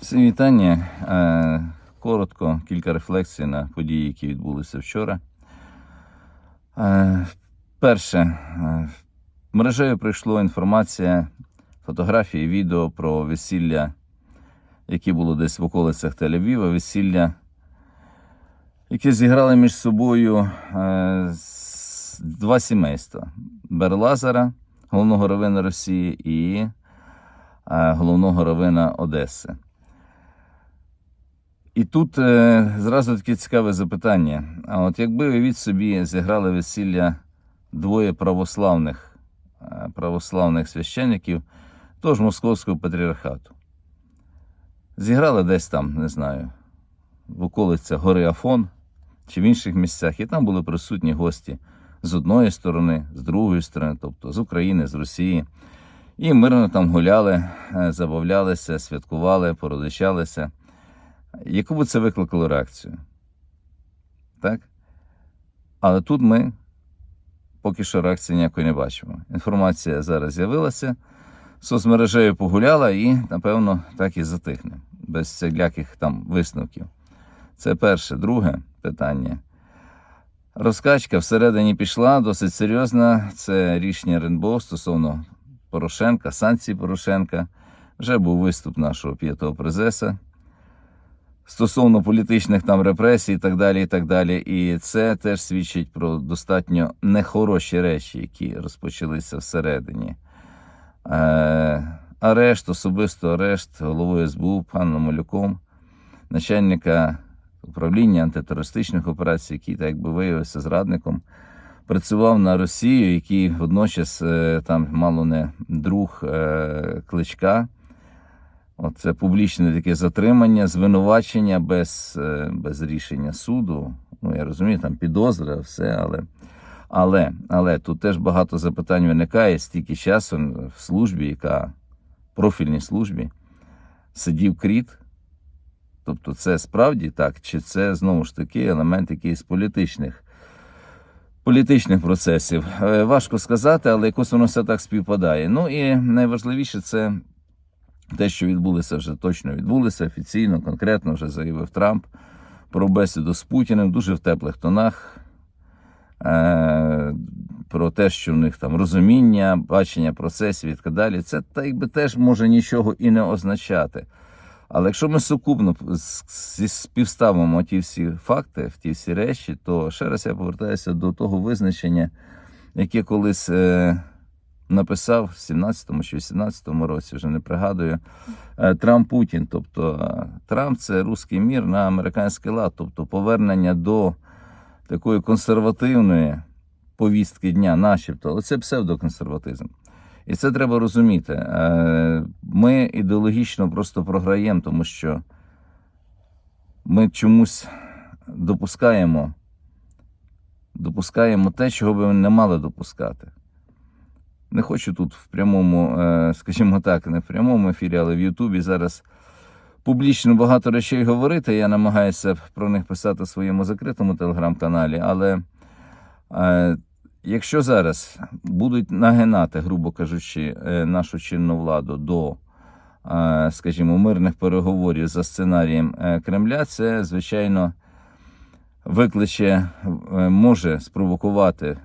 Всім вітання. Е, Коротко, кілька рефлексій на події, які відбулися вчора. Е, Перше, е, мережею прийшла інформація, фотографії, відео про весілля, яке було десь в околицях Тель-Авіва, весілля, яке зіграли між собою два сімейства: Берлазара, головного равина Росії, і головного равина Одеси. І тут е, зразу таке цікаве запитання. А от якби уявіть собі зіграли весілля двоє православних, е, православних священників, тож Московського патріархату. Зіграли десь там, не знаю, в околицях гори Афон чи в інших місцях, і там були присутні гості з одної сторони, з другої сторони, тобто з України, з Росії. І мирно там гуляли, е, забавлялися, святкували, породичалися. Яку би це викликало реакцію? Так? Але тут ми поки що реакції ніякої не бачимо. Інформація зараз з'явилася, соцмережею погуляла і, напевно, так і затихне, без всіляких там висновків. Це перше. Друге питання. Розкачка всередині пішла досить серйозна. Це рішення РНБО стосовно Порошенка, санкцій Порошенка. Вже був виступ нашого п'ятого презеса стосовно політичних там репресій і так далі. І так далі. І це теж свідчить про достатньо нехороші речі, які розпочалися всередині. Е, арешт, особисто арешт головою СБУ паном Малюком, начальника управління антитерористичних операцій, який, так якби виявився зрадником, працював на Росію, який водночас е, там мало не друг е, кличка. Оце публічне таке затримання, звинувачення без, е, без рішення суду. Ну, я розумію, там підозра, все, але, але, але тут теж багато запитань виникає стільки часу в службі, яка профільній службі, сидів кріт. Тобто, це справді так, чи це знову ж таки елемент якихось політичних, політичних процесів. Е, Важко сказати, але якось воно все так співпадає. Ну і найважливіше це те, що відбулося вже точно відбулося офіційно, конкретно вже заявив Трамп про бесіду з Путіним дуже в теплих тонах. Е, про те, що в них там розуміння, бачення процесів і так далі. Це так якби теж може нічого і не означати. Але якщо ми сукупно співставимо ті всі факти, в ті всі речі, то ще раз я повертаюся до того визначення, яке колись е, написав в 17-му чи 18-му році, вже не пригадую, е, Трамп Путін. Тобто е, Трамп це руський мір на американський лад, тобто повернення до такої консервативної повістки дня, начебто, але це псевдоконсерватизм. І це треба розуміти. Е, Ми ідеологічно просто програємо, тому що ми чомусь допускаємо, допускаємо те, чого би ми не мали допускати. Не хочу тут в прямому, е, скажімо так, не в прямому ефірі, але в Ютубі зараз публічно багато речей говорити. Я намагаюся про них писати в своєму закритому телеграм-каналі. Але е, якщо зараз будуть нагинати, грубо кажучи, е, нашу чинну владу до, скажімо, мирних переговорів за сценарієм Кремля, це звичайно викличе, може спровокувати.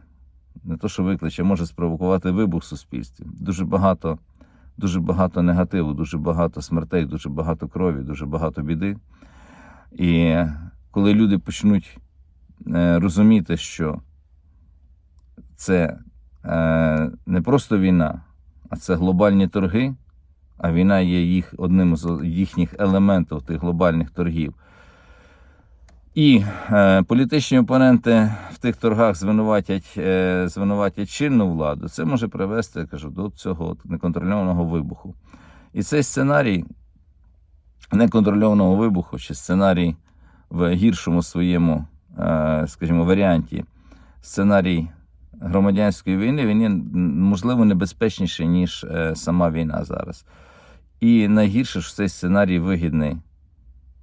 Не то, що викличе, може спровокувати вибух в суспільстві. Дуже багато дуже багато негативу, дуже багато смертей, дуже багато крові, дуже багато біди. І коли люди почнуть е, розуміти, що це е, не просто війна, а це глобальні торги, а війна є їх одним з їхніх елементів тих глобальних торгів. І е, політичні опоненти в тих торгах звинуватять, е, звинуватять чинну владу. Це може привести, я кажу, до цього неконтрольованого вибуху. І цей сценарій неконтрольованого вибуху, чи сценарій в гіршому своєму, е, скажімо, варіанті, сценарій громадянської війни, він є, можливо, небезпечніший, ніж е, сама війна зараз. І найгірше, що цей сценарій вигідний,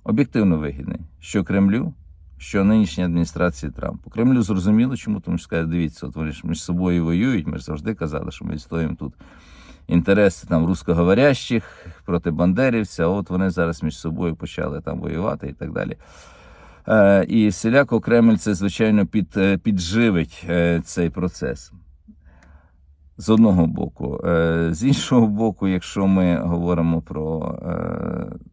об'єктивно вигідний, що Кремлю, що нинішній адміністрації Трампу. Кремлю зрозуміло, чому тому що сказати, дивіться, от вони ж між собою воюють. Ми ж завжди казали, що ми відстоїмо тут інтереси там русскоговорящих проти бандерівця. От вони зараз між собою почали там воювати і так далі. Е, І всіляко Кремль це, звичайно, під, е, підживить е, цей процес. З одного боку. Е, З іншого боку, якщо ми говоримо про е,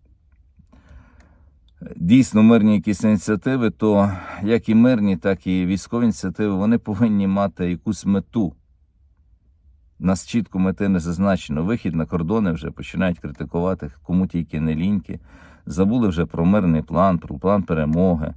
дійсно мирні якісь ініціативи, то як і мирні, так і військові ініціативи, вони повинні мати якусь мету. Нас чітко мети не зазначено. Вихід на кордони вже починають критикувати, кому тільки не ліньки. Забули вже про мирний план, про план перемоги,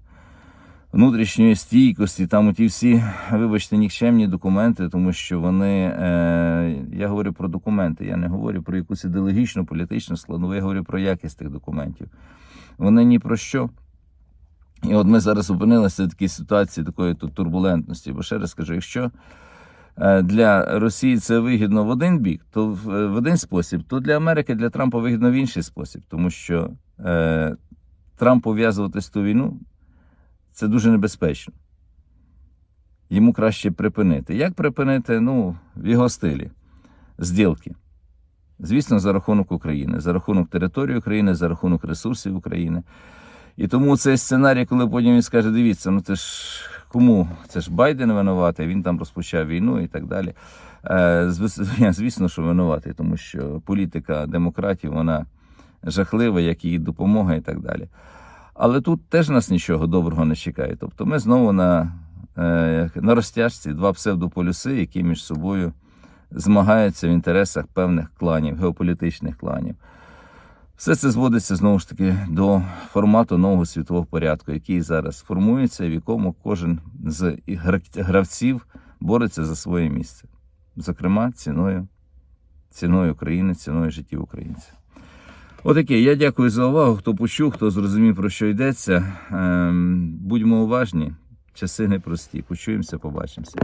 внутрішньої стійкості. Там оті всі, вибачте, нікчемні документи, тому що вони. Е, я говорю про документи, я не говорю про якусь ідеологічну, політичну складову, я говорю про якість тих документів. Вони ні про що. І от ми зараз опинилися в такій ситуації такої тут турбулентності. Бо ще раз кажу, якщо е, для Росії це вигідно в один бік, то в, в один спосіб, то для Америки, для Трампа вигідно в інший спосіб, тому що е, Трамп пов'язувати з ту війну це дуже небезпечно. Йому краще припинити. Як припинити? Ну, в його стилі зділки. Звісно, за рахунок України, за рахунок території України, за рахунок ресурсів України. І тому цей сценарій, коли потім він скаже: дивіться, ну це ж кому? Це ж Байден винуватий, він там розпочав війну і так далі. Е, Звісно, що винуватий, тому що політика демократів вона жахлива, як її допомога і так далі. Але тут теж нас нічого доброго не чекає. Тобто ми знову на, е, на розтяжці два псевдополюси, які між собою змагаються в інтересах певних кланів, геополітичних кланів. Все це зводиться знову ж таки до формату нового світового порядку, який зараз формується, в якому кожен з гравців бореться за своє місце, зокрема, ціною, ціною України, ціною життів українців. Отаке. Я дякую за увагу. Хто почув, хто зрозумів, про що йдеться. Ем, Будьмо уважні, часи непрості. Почуємося, побачимося.